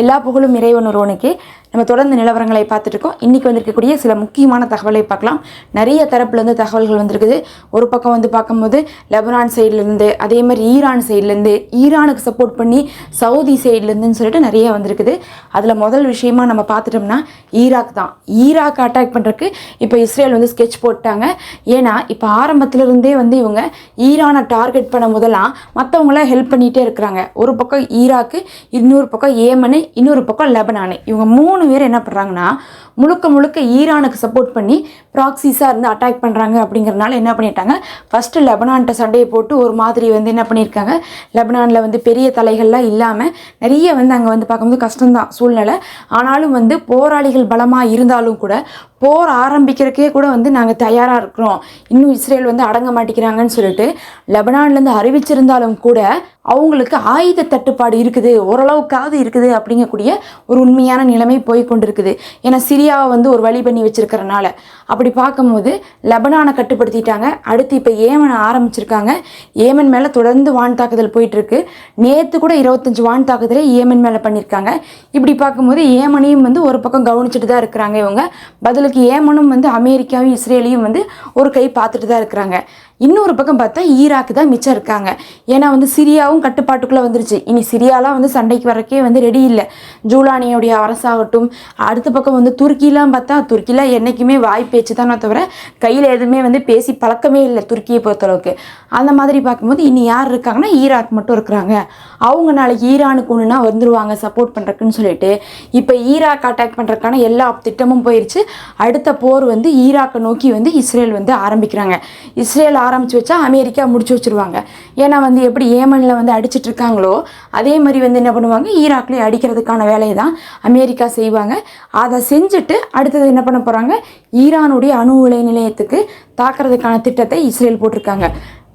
எல்லா புகழும் இறைவன் ஒருவனுக்கு. நம்ம தொடர்ந்து நிலவரங்களை பார்த்துட்டு இருக்கோம் இன்றைக்கி வந்திருக்கக்கூடிய சில முக்கியமான தகவலை பார்க்கலாம். நிறைய தரப்புலேருந்து தகவல்கள் வந்திருக்குது. ஒரு பக்கம் வந்து பார்க்கும்போது லெபனான் சைட்லேருந்து அதே மாதிரி ஈரான் சைட்லேருந்து ஈரானுக்கு சப்போர்ட் பண்ணி சவுதி சைட்லேருந்துன்னு சொல்லிட்டு நிறைய வந்திருக்குது. அதில் முதல் விஷயமா நம்ம பார்த்துட்டோம்னா ஈராக் தான். ஈராக் அட்டாக் பண்ணுறதுக்கு இப்போ இஸ்ரேல் வந்து ஸ்கெட்ச் போட்டாங்க. ஏன்னா இப்போ ஆரம்பத்திலிருந்தே வந்து இவங்க ஈரானை டார்கெட் பண்ண முதலாம் மற்றவங்களாம் ஹெல்ப் பண்ணிகிட்டே இருக்கிறாங்க. ஒரு பக்கம் ஈராக்கு இன்னொரு பக்கம் ஏமனு இன்னொரு பக்கம் லெபனானு. இவங்க மூணு பேர் என்ன பண்ணுறாங்கன்னா முழுக்க முழுக்க ஈரானுக்கு சப்போர்ட் பண்ணி ப்ராக்சிஸாக இருந்து அட்டாக் பண்ணுறாங்க அப்படிங்கிறனால என்ன பண்ணிட்டாங்க? ஃபஸ்ட்டு லெபனான்கிட்ட சண்டையை போட்டு ஒரு மாதிரி வந்து என்ன பண்ணியிருக்காங்க லெபனானில் வந்து பெரிய தலைகள்லாம் இல்லாமல் நிறைய வந்து அங்கே வந்து பார்க்கும்போது கஷ்டம்தான் சூழ்நிலை. ஆனாலும் வந்து போராளிகள் பலமாக இருந்தாலும் கூட போர் ஆரம்பிக்கிறக்கே கூட வந்து நாங்கள் தயாராக இருக்கிறோம். இன்னும் இஸ்ரேல் வந்து அடங்க மாட்டேங்கிறாங்கன்னு சொல்லிட்டு லெபனான்லேருந்து அறிவிச்சிருந்தாலும் கூட அவங்களுக்கு ஆயுத தட்டுப்பாடு இருக்குது ஓரளவுக்காவது இருக்குது அப்படிங்கக்கூடிய ஒரு உண்மையான நிலைமை போய் கொண்டிருக்குது. ஏன்னா சிரியாவை வந்து ஒரு வழி பண்ணி வச்சுருக்கிறனால அப்படி அப்படி பார்க்கும்போது லெபனானை கட்டுப்படுத்திட்டாங்க. அடுத்து இப்போ ஏமனை ஆரம்பிச்சிருக்காங்க. ஏமன் மேலே தொடர்ந்து வான் தாக்குதல் போயிட்டுருக்கு. நேற்று கூட இருபத்தஞ்சி வான் தாக்குதலை ஏமன் மேலே பண்ணியிருக்காங்க. இப்படி பார்க்கும்போது ஏமனையும் வந்து ஒரு பக்கம் கவனிச்சுட்டு தான் இருக்கிறாங்க இவங்க. பதிலுக்கு ஏமனும் வந்து அமெரிக்காவும் இஸ்ரேலையும் வந்து ஒரு கை பார்த்துட்டு தான் இருக்கிறாங்க. இன்னொரு பக்கம் பார்த்தா ஈராக்கு தான் மிச்சம் இருக்காங்க. ஏன்னா வந்து சிரியாவும் கட்டுப்பாட்டுக்குள்ளே வந்துருச்சு. இனி சிரியாலாம் வந்து சண்டைக்கு வரக்கே வந்து ரெடி இல்லை. ஜூலானியோடைய அரசாகட்டும் அடுத்த பக்கம் வந்து துருக்கிலாம் பார்த்தா துருக்கிலாம் என்றைக்குமே வாய் பேச்சு தானே தவிர கையில் எதுவுமே வந்து பேசி பழக்கமே இல்லை துருக்கியை பொறுத்தளவுக்கு. அந்த மாதிரி பார்க்கும்போது இனி யார் இருக்காங்கன்னா ஈராக் மட்டும் இருக்கிறாங்க. அவங்க நாளைக்கு ஈரானுக்கு ஒன்றுனா வந்துருவாங்க சப்போர்ட் பண்ணுறக்குன்னு சொல்லிட்டு. இப்போ ஈராக் அட்டாக் பண்ணுறதுக்கான எல்லா திட்டமும் போயிடுச்சு அடுத்த போர் வந்து ஈராக்கை நோக்கி வந்து இஸ்ரேல் வந்து ஆரம்பிக்கிறாங்க. இஸ்ரேல் ஆரம்பிச்சு வச்சா அமெரிக்கா முடிச்சு வச்சிருவாங்க. ஏன்னா வந்து எப்படி ஏமனில் வந்து அடிச்சிட்டு இருக்காங்களோ அதே மாதிரி வந்து என்ன பண்ணுவாங்க? ஈராக்லேயும் அடிக்கிறதுக்கான வேலையை தான் அமெரிக்கா செய்வாங்க. அதை செஞ்சுட்டு அடுத்தது என்ன பண்ண போகிறாங்க ஈரானுடைய அணு உலை நிலையத்துக்கு தாக்குறதுக்கான திட்டத்தை இஸ்ரேல் போட்டிருக்காங்க.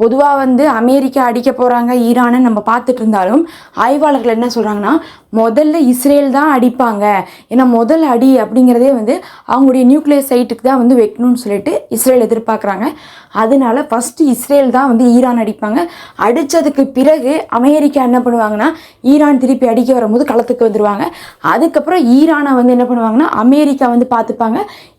பொதுவாக வந்து அமெரிக்கா அடிக்க போகிறாங்க ஈரானை நம்ம பார்த்துட்டு இருந்தாலும் ஆய்வாளர்கள் என்ன சொல்கிறாங்கன்னா முதல்ல இஸ்ரேல் தான் அடிப்பாங்க. ஏன்னா முதல் அடி அப்படிங்கிறதே வந்து அவங்களுடைய நியூக்ளியர் சைட்டுக்கு தான் வந்து வைக்கணும்னு சொல்லிட்டு இஸ்ரேல் எதிர்பார்க்குறாங்க. அதனால ஃபஸ்ட்டு இஸ்ரேல் தான் வந்து ஈரான் அடிப்பாங்க. அடித்ததுக்கு பிறகு அமெரிக்கா என்ன பண்ணுவாங்கன்னா ஈரான் திருப்பி அடிக்க வரும்போது களத்துக்கு வந்துடுவாங்க அதுக்கப்புறம் ஈரானை வந்து என்ன பண்ணுவாங்கன்னா அமெரிக்கா வந்து பார்த்துப்பாங்க.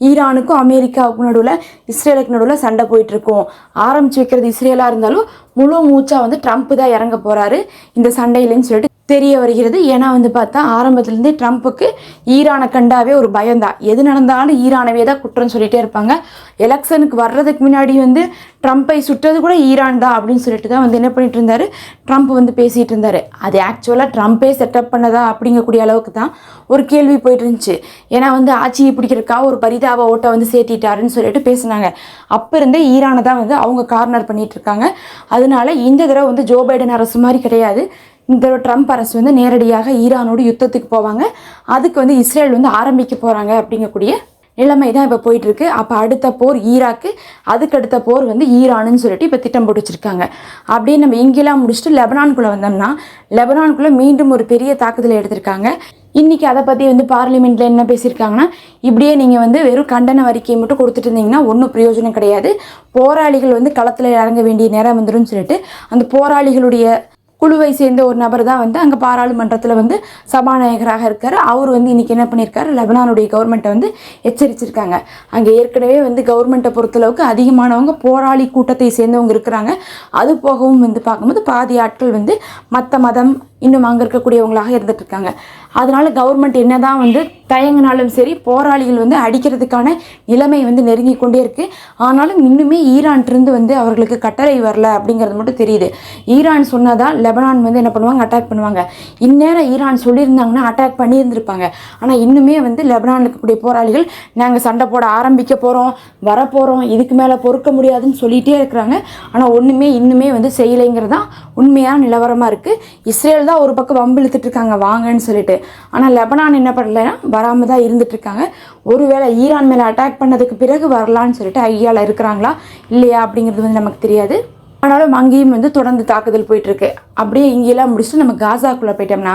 ஈரானுக்கும் அமெரிக்காவுக்கும் நடுவில் இஸ்ரேலுக்கு நடுவில் சண்டை போயிட்டுருக்கும் ஆரம்பித்து வைக்கிறது இஸ்ரேலாக இருந்தாலும் முழு மூச்சாக வந்து ட்ரம்ப் தான் இறங்க போகிறாரு இந்த சண்டையிலன்னு சொல்லிட்டு தெரிய வருகிறது. ஏன்னா வந்து பார்த்தா ஆரம்பத்துலேருந்தே ட்ரம்ப்புக்கு ஈரானை கண்டாவே ஒரு பயம்தான். எது நடந்தாலும் ஈரானவே தான் குற்றம் சொல்லிகிட்டே இருப்பாங்க. எலெக்ஷனுக்கு வர்றதுக்கு முன்னாடி வந்து ட்ரம்ப்பை சுட்டது கூட ஈரான் தான் அப்படின்னு சொல்லிட்டு தான் வந்து என்ன பண்ணிட்டு இருந்தாரு? ட்ரம்ப் வந்து பேசிகிட்டு இருந்தார். அது ஆக்சுவலாக ட்ரம்ப்பே செட்டப் பண்ணதா அப்படிங்கக்கூடிய அளவுக்கு தான் ஒரு கேள்வி போயிட்டு இருந்துச்சு. ஏன்னா வந்து ஆட்சியை பிடிக்கிறதுக்காக ஒரு பரிதாப ஓட்டை வந்து சேர்த்திட்டாருன்னு சொல்லிட்டு பேசினாங்க. அப்போ இருந்தே ஈரானை தான் வந்து அவங்க கார்னர் பண்ணிட்டு இருக்காங்க. அதனால இந்த தடவை வந்து ஜோ பைடன் அரசு மாதிரி கிடையாது. இந்த ட்ரம்ப் அரசு வந்து நேரடியாக ஈரானோடு யுத்தத்துக்கு போவாங்க. அதுக்கு வந்து இஸ்ரேல் வந்து ஆரம்பிக்க போகிறாங்க அப்படிங்கக்கூடிய நிலைமை தான் இப்போ போயிட்டுருக்கு. அப்போ அடுத்த போர் ஈராக்கு அதுக்கு அடுத்த போர் வந்து ஈரானுன்னு சொல்லிட்டு இப்போ திட்டம் போட்டு வச்சுருக்காங்க அப்படியே நம்ம இங்கெல்லாம் முடிச்சுட்டு லெபனான்குள்ளே வந்தோம்னா லெபனான்குள்ளே மீண்டும் ஒரு பெரிய தாக்குதலை எடுத்திருக்காங்க. இன்றைக்கி அதை பற்றி வந்து பார்லிமெண்ட்டில் என்ன பேசியிருக்காங்கன்னா இப்படியே நீங்கள் வந்து வெறும் கண்டன அறிக்கையை மட்டும் கொடுத்துட்டு இருந்தீங்கன்னா ஒன்றும் பிரயோஜனம் கிடையாது. போராளிகள் வந்து களத்தில் இறங்க வேண்டிய நேரம் வந்துடும் சொல்லிட்டு அந்த போராளிகளுடைய குழுவை சேர்ந்த ஒரு நபர் தான் வந்து அங்கே பாராளுமன்றத்தில் வந்து சபாநாயகராக இருக்கார். அவர் வந்து இன்றைக்கி என்ன பண்ணியிருக்காரு லெபனானுடைய கவர்மெண்ட்டை வந்து எச்சரிச்சிருக்காங்க. அங்கே ஏற்கனவே வந்து கவர்மெண்ட்டை பொறுத்தளவுக்கு அதிகமானவங்க போராளி கூட்டத்தை சேர்ந்தவங்க இருக்கிறாங்க. அது போகவும் வந்து பார்க்கும்போது பாதி ஆட்கள் வந்து மற்ற மதம் இன்னும் அங்கே இருக்கக்கூடியவங்களாக இருந்துகிட்ருக்காங்க அதனால் கவர்மெண்ட் என்ன தான் வந்து தயங்கினாலும் சரி போராளிகள் வந்து அடிக்கிறதுக்கான நிலைமை வந்து நெருங்கி கொண்டே இருக்குது ஆனாலும் இன்னுமே ஈரான்ட்டிருந்து வந்து அவர்களுக்கு கட்டளை வரல அப்படிங்கிறது மட்டும் தெரியுது. ஈரான் சொன்னதான் லெபனான் வந்து என்ன பண்ணுவாங்க? அட்டாக் பண்ணுவாங்க. இந்நேரம் ஈரான் சொல்லியிருந்தாங்கன்னா அட்டாக் பண்ணியிருந்திருப்பாங்க. ஆனால் இன்னுமே வந்து லெபனான் இருக்கக்கூடிய போராளிகள் நாங்கள் சண்டை போட ஆரம்பிக்க போகிறோம் வரப்போகிறோம் இதுக்கு மேலே பொறுக்க முடியாதுன்னு சொல்லிகிட்டே இருக்கிறாங்க. ஆனால் ஒன்றுமே இன்னுமே வந்து செய்யலைங்கிறது தான் உண்மையான நிலவரமாக இருக்குது இஸ்ரேல் தான் ஒரு பக்கம் வம்பு இழுத்துட்டு இருக்காங்க வாங்கன்னு சொல்லிட்டு. ஆனால் லெபனான் என்ன பண்ணலைன்னா வராமல் தான் இருந்துட்டு இருக்காங்க ஒருவேளை ஈரான் மேலே அட்டாக் பண்ணதுக்கு பிறகு வரலான்னு சொல்லிட்டு ஐடியாவில் இருக்கிறாங்களா? இல்லையா அப்படிங்கிறது வந்து நமக்கு தெரியாது. ஆனாலும் அங்கேயும் வந்து தொடர்ந்து தாக்குதல் போயிட்டுருக்கு. அப்படியே இங்கேயெல்லாம் முடிச்சுட்டு நம்ம காசாக்குள்ளே போயிட்டோம்னா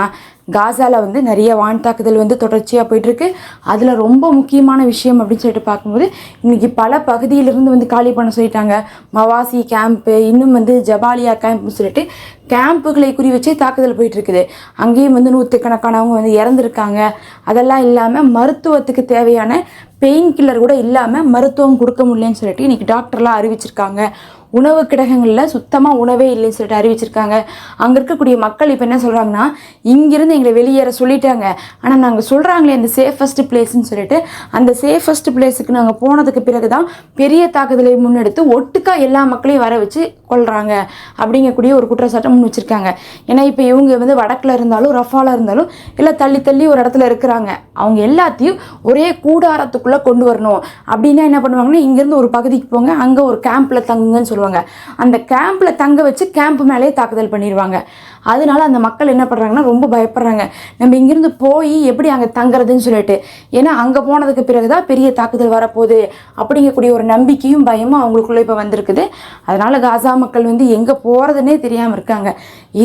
காசாவில் வந்து நிறைய வான் தாக்குதல் வந்து தொடர்ச்சியாக போயிட்டுருக்கு. அதில் ரொம்ப முக்கியமான விஷயம் அப்படின்னு சொல்லிட்டு பார்க்கும்போது இன்றைக்கி பல பகுதியிலிருந்து வந்து காலி பண்ண சொல்லிட்டாங்க. மவாசி கேம்ப்பு இன்னும் வந்து ஜபாலியா கேம்ப்னு சொல்லிட்டு கேம்புகளை குறி வச்சே தாக்குதல் போயிட்டு இருக்குது அங்கேயும் வந்து நூற்றுக்கணக்கானவங்க வந்து இறந்துருக்காங்க. அதெல்லாம் இல்லாமல் மருத்துவத்துக்கு தேவையான பெயின் கில்லர் கூட இல்லாமல் மருத்துவம் கொடுக்க முடியலன்னு சொல்லிட்டு இன்றைக்கி டாக்டர்லாம் அறிவிச்சிருக்காங்க. உணவு கிடகங்களில் சுத்தமாக உணவே இல்லைன்னு சொல்லிட்டு அறிவிச்சிருக்காங்க. அங்கே இருக்கக்கூடிய மக்கள் இப்போ என்ன சொல்கிறாங்கன்னா இங்கிருந்து எங்களை வெளியேற சொல்லிட்டாங்க. ஆனால் நாங்கள் சொல்கிறாங்களே அந்த சேஃபஸ்ட் பிளேஸ்ன்னு சொல்லிட்டு அந்த சேஃபஸ்ட் பிளேஸுக்கு நாங்கள் போனதுக்கு பிறகு தான் பெரிய தாக்குதலை முன்னெடுத்து ஒட்டுக்கா எல்லா மக்களையும் வர வச்சு கொள்கிறாங்க அப்படிங்கக்கூடிய ஒரு குற்றச்சாட்டை முன் வச்சுருக்காங்க. ஏன்னா இப்போ இவங்க வந்து வடக்கில் இருந்தாலும் ரஃபால இருந்தாலும் இல்லை தள்ளி தள்ளி ஒரு இடத்துல இருக்கிறாங்க. அவங்க எல்லாத்தையும் ஒரே கூடாரத்துக்குள்ளே கொண்டு வரணும். அப்படின்னா என்ன பண்ணுவாங்கன்னா இங்கேருந்து ஒரு பகுதிக்கு போங்க அங்கே ஒரு கேம்பில் தங்குங்கன்னு சொல்லுவாங்க. அந்த கேம்பில் தங்க வச்சு கேம்ப் மேலேயே தாக்குதல் பண்ணிடுவாங்க அதனால அந்த மக்கள் என்ன பண்ணுறாங்கன்னா ரொம்ப பயப்படுறாங்க. நம்ம இங்கேருந்து போய் எப்படி அங்கே தங்குறதுன்னு சொல்லிட்டு. ஏன்னா அங்கே போனதுக்கு பிறகு தான் பெரிய தாக்குதல் வரப்போகுது. அப்படிங்கக்கூடிய ஒரு நம்பிக்கையும் பயமும் அவங்களுக்குள்ளே இப்போ வந்திருக்குது. அதனால் காசா மக்கள் வந்து எங்கே போகிறதுனே தெரியாமல் இருக்காங்க.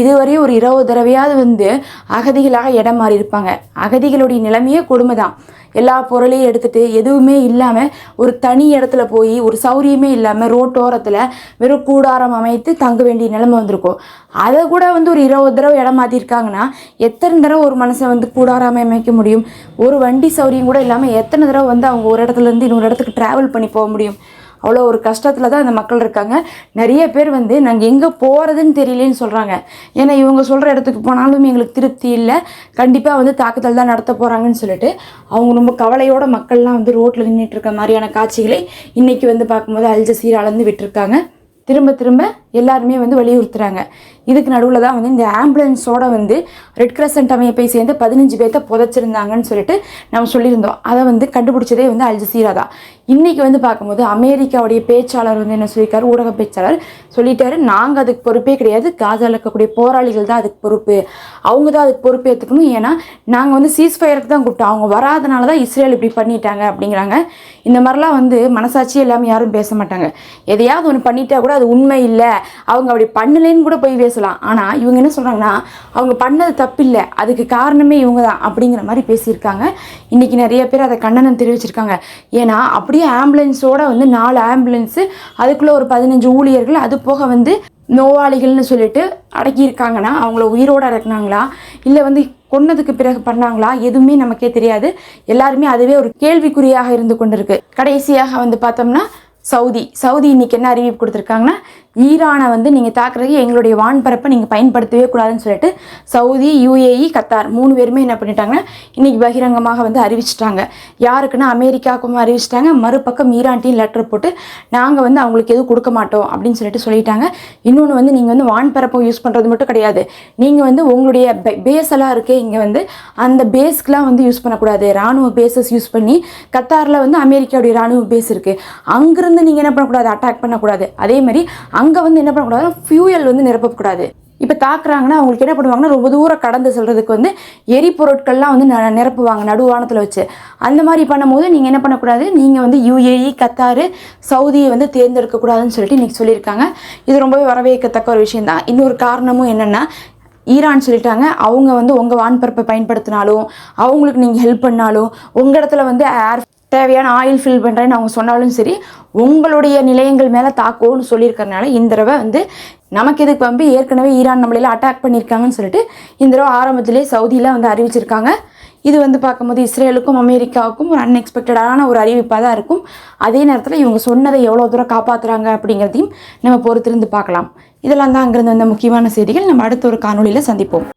இதுவரையும் ஒரு இருபது தடவையாவது வந்து அகதிகளாக இடம் மாறி இருப்பாங்க. அகதிகளுடைய நிலைமையே கொடுமை தான் எல்லா பொருளையும் எடுத்துகிட்டு எதுவுமே இல்லாமல் ஒரு தனி இடத்துல போய் ஒரு சௌரியமே இல்லாமல் ரோட்டோரத்தில் வெறும் கூடாரம் அமைத்து தங்க வேண்டிய நிலைமை வந்திருக்கும். அதை கூட வந்து ஒரு இருபது தடவை இடம் மாற்றிருக்காங்கன்னா எத்தனை தடவை ஒரு மனசை வந்து கூடாராமல் அமைக்க முடியும்? ஒரு வண்டி சௌரியம் கூட இல்லாமல் எத்தனை தடவை வந்து அவங்க ஒரு இடத்துல இருந்து இன்னொரு இடத்துக்கு ட்ராவல் பண்ணி போக முடியும்? அவ்வளோ ஒரு கஷ்டத்தில் தான் அந்த மக்கள் இருக்காங்க. நிறைய பேர் வந்து நாங்கள் எங்கே போகிறதுன்னு தெரியலேன்னு சொல்கிறாங்க ஏன்னா இவங்க சொல்கிற இடத்துக்கு போனாலும் எங்களுக்கு திருப்தி இல்லை. கண்டிப்பாக வந்து தாக்குதல் தான் நடத்த போகிறாங்கன்னு சொல்லிட்டு அவங்க ரொம்ப கவலையோட மக்கள்லாம் வந்து ரோட்டில் நின்றுட்டு இருக்க மாதிரியான காட்சிகளை இன்றைக்கி வந்து பார்க்கும்போது அல் ஜசீராலேருந்து விட்டுருக்காங்க. திரும்ப திரும்ப எல்லாருமே வந்து வலியுறுத்துறாங்க. இதுக்கு நடுவில் தான் வந்து இந்த ஆம்புலன்ஸோட வந்து ரெட் கிரசன்ட் அமைப்பை சேர்ந்து பதினஞ்சு பேர்த்த புதைச்சிருந்தாங்கன்னு சொல்லிட்டு நம்ம சொல்லியிருந்தோம். அதை வந்து கண்டுபிடிச்சதே வந்து அல்ஜசீரா தான். இன்றைக்கி வந்து பார்க்கும்போது அமெரிக்காவுடைய பேச்சாளர் வந்து என்ன சொல்லியிருக்காரு? ஊடக பேச்சாளர் சொல்லிட்டாரு. நாங்கள் அதுக்கு பொறுப்பே கிடையாது. காசாவில் இருக்கக்கூடிய போராளிகள் தான் அதுக்கு பொறுப்பு. அவங்க தான் அதுக்கு பொறுப்பு ஏற்றுக்கணும் ஏன்னா நாங்கள் வந்து சீஸ்ஃபயருக்கு தான் கூப்பிட்டோம். அவங்க வராதனால தான் இஸ்ரேல் இப்படி பண்ணிட்டாங்க அப்படிங்கிறாங்க. இந்த மாதிரிலாம் வந்து மனசாட்சியே இல்லாமல் யாரும் பேச மாட்டாங்க. எதையாவது ஒன்று பண்ணிட்டா கூட அது உண்மை இல்லை. அவங்க அப்படி பண்ணலைன்னு கூட போய் பேசலாம். ஆனால் இவங்க என்ன சொல்கிறாங்கன்னா அவங்க பண்ணது தப்பில்லை. அதுக்கு காரணமே இவங்க தான் அப்படிங்கிற மாதிரி பேசியிருக்காங்க. இன்றைக்கி நிறைய பேர் அதை கண்டனம் தெரிவிச்சிருக்காங்க. ஏன்னா பெரிய ஆம்புலன்ஸோட வந்து நாலு ஆம்புலன்ஸு அதுக்குள்ளே ஒரு பதினஞ்சு ஊழியர்கள் அது போக வந்து நோயாளிகள்னு சொல்லிட்டு அடக்கியிருக்காங்கன்னா அவங்கள உயிரோடு அடக்குனாங்களா? இல்லை வந்து கொன்னதுக்கு பிறகு பண்ணாங்களா? எதுவுமே நமக்கே தெரியாது. எல்லாருமே அதுவே ஒரு கேள்விக்குறியாக இருந்து கொண்டிருக்கு. கடைசியாக வந்து பார்த்தோம்னா சவுதி. சவுதி இன்னைக்கு என்ன அறிவிப்பு கொடுத்துருக்காங்கன்னா ஈரானை வந்து நீங்கள் தாக்குறதுக்கு எங்களுடைய வான்பரப்பை நீங்கள் பயன்படுத்தவே கூடாதுன்னு சொல்லிட்டு சவுதி யுஏஇ கத்தார் மூணு பேருமே என்ன பண்ணிட்டாங்கன்னா இன்றைக்கி பகிரங்கமாக வந்து அறிவிச்சிட்டாங்க. யாருக்குன்னா அமெரிக்காவுக்கும் அறிவிச்சிட்டாங்க. மறுபக்கம் ஈரான்ட்டையும் லெட்டர் போட்டு நாங்கள் வந்து அவங்களுக்கு எதுவும் கொடுக்க மாட்டோம் அப்படின்னு சொல்லிட்டு சொல்லிட்டாங்க. இன்னொன்று வந்து நீங்கள் வந்து வான்பரப்பை யூஸ் பண்ணுறது மட்டும் கிடையாது. நீங்கள் வந்து உங்களுடைய பேஸ் எல்லாம் இருக்கே இங்கே வந்து அந்த பேஸ்க்கெலாம் வந்து யூஸ் பண்ணக்கூடாது. ராணுவ பேஸஸ் யூஸ் பண்ணி கத்தாரில் வந்து அமெரிக்காவுடைய ராணுவ பேஸ் இருக்குது அங்கேருந்து நீங்கள் என்ன பண்ணக்கூடாது? அட்டாக் பண்ணக்கூடாது. அதே மாதிரி அங்கே வந்து என்ன பண்ணக்கூடாதுன்னா ஃபியூயல் வந்து நிரப்பக்கூடாது. இப்போ தாக்குறாங்கன்னா அவங்களுக்கு என்ன பண்ணுவாங்கன்னா ரொம்ப தூரம் கடந்து செல்கிறதுக்கு வந்து எரிபொருட்கள்லாம் வந்து ந- நிரப்புவாங்க நடுவானத்தில் வச்சு. அந்த மாதிரி பண்ணும்போது நீங்கள் என்ன பண்ணக்கூடாது நீங்கள் வந்து யூஏஇ கத்தாரு சவுதியை வந்து தேர்ந்தெடுக்கக்கூடாதுன்னு சொல்லிட்டு இன்றைக்கி சொல்லியிருக்காங்க. இது ரொம்பவே வரவேற்கத்தக்க ஒரு விஷயம் தான் இன்னொரு காரணமும் என்னென்னா ஈரான் சொல்லிட்டாங்க அவங்க வந்து உங்கள் வான்பரப்பை பயன்படுத்தினாலும் அவங்களுக்கு நீங்கள் ஹெல்ப் பண்ணாலும் உங்கள் இடத்துல வந்து ஏர் தேவையான ஆயில் ஃபில் பண்ணுறேன்னு அவங்க சொன்னாலும் சரி உங்களுடைய நிலையங்கள் மேலே தாக்குவோன்னு சொல்லியிருக்கறனால இந்த தடவை வந்து நமக்கு இதுக்கு வந்து ஏற்கனவே ஈரான் நம்மளையில் அட்டாக் பண்ணியிருக்காங்கன்னு சொல்லிட்டு இந்த தடவை ஆரம்பத்திலே சவுதியில் வந்து அறிவிச்சிருக்காங்க. இது வந்து பார்க்கும்போது இஸ்ரேலுக்கும் அமெரிக்காவுக்கும் ஒரு அன்எக்ஸ்பெக்டடான ஒரு அறிவிப்பாக தான் இருக்கும். அதே நேரத்தில் இவங்க சொன்னதை எவ்வளோ தூரம் காப்பாற்றுறாங்க அப்படிங்கிறதையும் நம்ம பொறுத்திருந்து பார்க்கலாம். இதெல்லாம் தான் அங்கிருந்து வந்த முக்கியமான செய்திகள். நம்ம அடுத்த ஒரு காணொலியில் சந்திப்போம்.